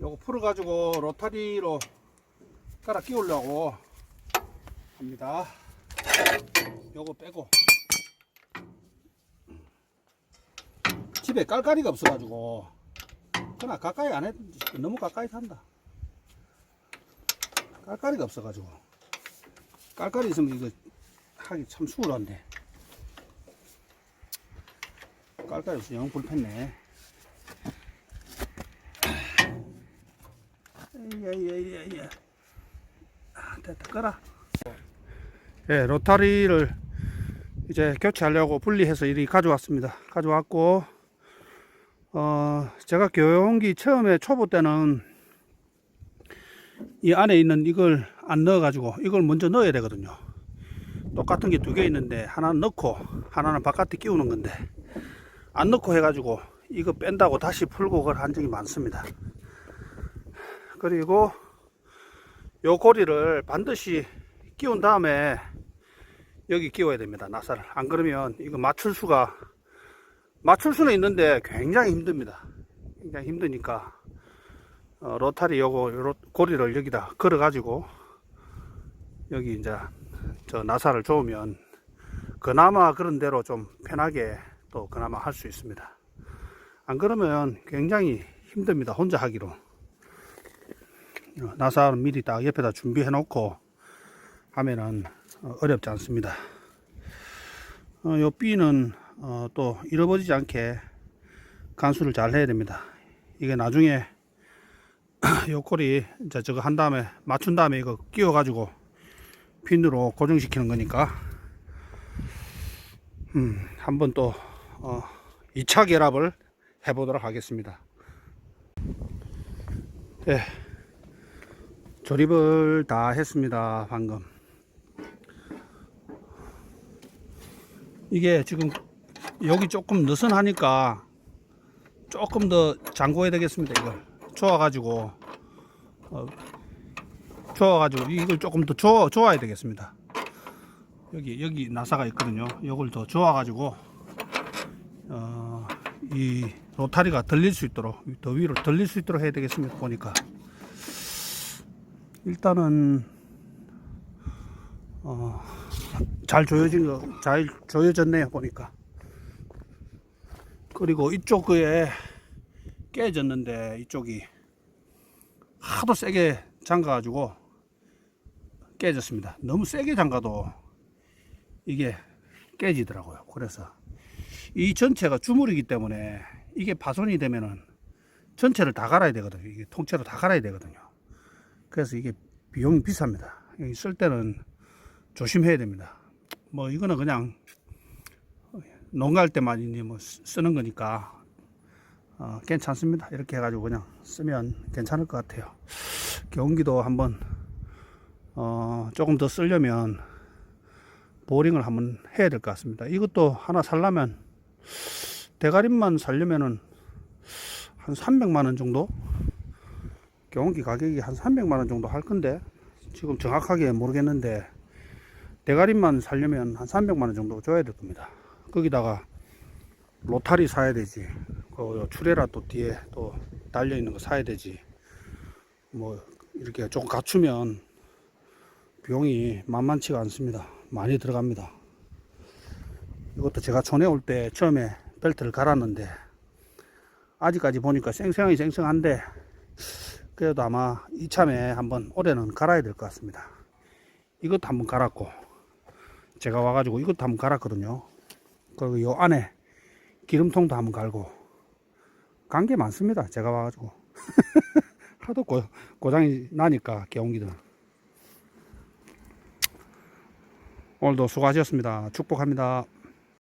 요거 풀어가지고 로타리로 깔아 끼우려고 합니다. 요거 빼고 집에 깔깔이가 없어가지고 그나 가까이 안 해, 너무 가까이 산다. 깔깔이가 없어가지고 깔깔이 있으면 이거 하기 참 수월한데 깔깔이 없어 영 불편네. 야야야야 아, 됐다 꺼라 예 로타리를 이제 교체하려고 분리해서 이리 가져왔습니다. 가져왔고 어 제가 교육기 처음에 초보 때는 이 안에 있는 이걸 안 넣어 가지고 이걸 먼저 넣어야 되거든요. 똑같은 게 두 개 있는데 하나는 넣고 하나는 바깥에 끼우는 건데 안 넣고 해 가지고 이거 뺀다고 다시 풀고 그걸 한 적이 많습니다 그리고 요 고리를 반드시 끼운 다음에 여기 끼워야 됩니다 나사를 안 그러면 이거 맞출 수가 맞출 수는 있는데 굉장히 힘듭니다. 굉장히 힘드니까 어, 로타리 요거 요 고리를 여기다 걸어 가지고 여기 이제 저 나사를 조으면 그나마 그런 대로 좀 편하게 또 그나마 할 수 있습니다. 안 그러면 굉장히 힘듭니다 혼자 하기로. 어, 나사는 미리 딱 옆에다 준비해 놓고 하면은 어, 어렵지 않습니다. 어, 요 B는 어, 또 잃어버리지 않게 간수를 잘 해야 됩니다. 이게 나중에 요 콜이 이제 저거 한 다음에 맞춘 다음에 이거 끼워 가지고 핀으로 고정시키는 거니까 음, 한번 또 어, 2차 결합을 해 보도록 하겠습니다. 네. 조립을 다 했습니다 방금. 이게 지금 여기 조금 느슨하니까 조금 더 잠궈야 되겠습니다 이걸. 조아 가지고. 어, 조아 가지고 이걸 조금 더 조, 조아야 되겠습니다. 여기 여기 나사가 있거든요. 이걸 더 조아 가지고 어, 이 로타리가 들릴 수 있도록 더 위로 들릴 수 있도록 해야 되겠습니다 보니까 일단은 어, 잘 조여진 거, 잘 조여졌네요 보니까. 그리고 이쪽에 깨졌는데 이쪽이 하도 세게 잠가가지고 깨졌습니다. 너무 세게 잠가도 이게 깨지더라고요. 그래서 이 전체가 주물이기 때문에 이게 파손이 되면은 전체를 다 갈아야 되거든요. 이게 통째로 다 갈아야 되거든요. 그래서 이게 비용이 비쌉니다. 여기 쓸 때는 조심해야 됩니다. 뭐 이거는 그냥 농가할 때만 이제 뭐 쓰- 쓰는 거니까 어, 괜찮습니다. 이렇게 해가지고 그냥 쓰면 괜찮을 것 같아요. 경기도 한번 어, 조금 더 쓰려면 보링을 한번 해야 될 것 같습니다. 이것도 하나 살려면 대가림만 살려면은 한 300만 원 정도 경운기 가격이 한 300만 원 정도 할 건데 지금 정확하게 모르겠는데 대가리만 살려면 한 300만 원 정도 줘야 될 겁니다. 거기다가 로타리 사야 되지. 그 추레라 또 뒤에 또 달려 있는 거 사야 되지. 뭐 이렇게 조금 갖추면 비용이 만만치가 않습니다. 많이 들어갑니다. 이것도 제가 촌에 올 때 처음에 벨트를 갈았는데 아직까지 보니까 쌩쌩하게 쌩쌩한데 그래도 아마 이참에 한번 올해는 갈아야 될 것 같습니다. 이것도 한번 갈았고 제가 와가지고 이것도 한번 갈았거든요. 그리고 요 안에 기름통도 한번 갈고 간 게 많습니다. 제가 와가지고 하도 고, 고장이 나니까 개운기들 오늘도 수고하셨습니다. 축복합니다.